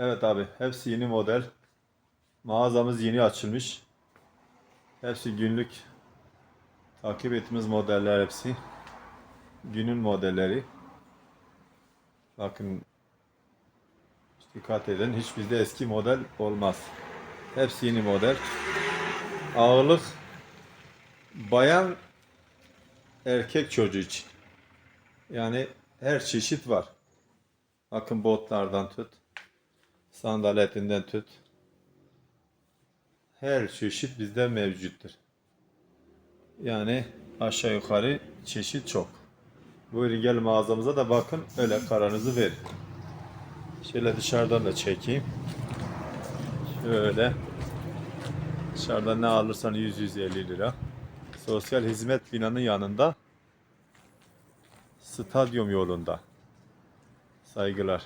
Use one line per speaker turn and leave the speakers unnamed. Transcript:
Evet abi hepsi yeni model. Mağazamız yeni açılmış. Hepsi günlük takip ettiğimiz modeller hepsi. Günün modelleri. Bakın dikkat edin hiç bizde eski model olmaz. Hepsi yeni model. Ağırlık bayan erkek çocuğu için. Yani her çeşit var. Bakın botlardan tut. Sandaletinden tut. Her çeşit bizde mevcuttur. Yani aşağı yukarı çeşit çok. Buyurun gel mağazamıza da bakın öyle kararınızı verin. Şöyle dışarıdan da çekeyim. Şöyle. Dışarıdan ne alırsan 100-150 lira. Sosyal hizmet binanın yanında. Stadyum yolunda. Saygılar.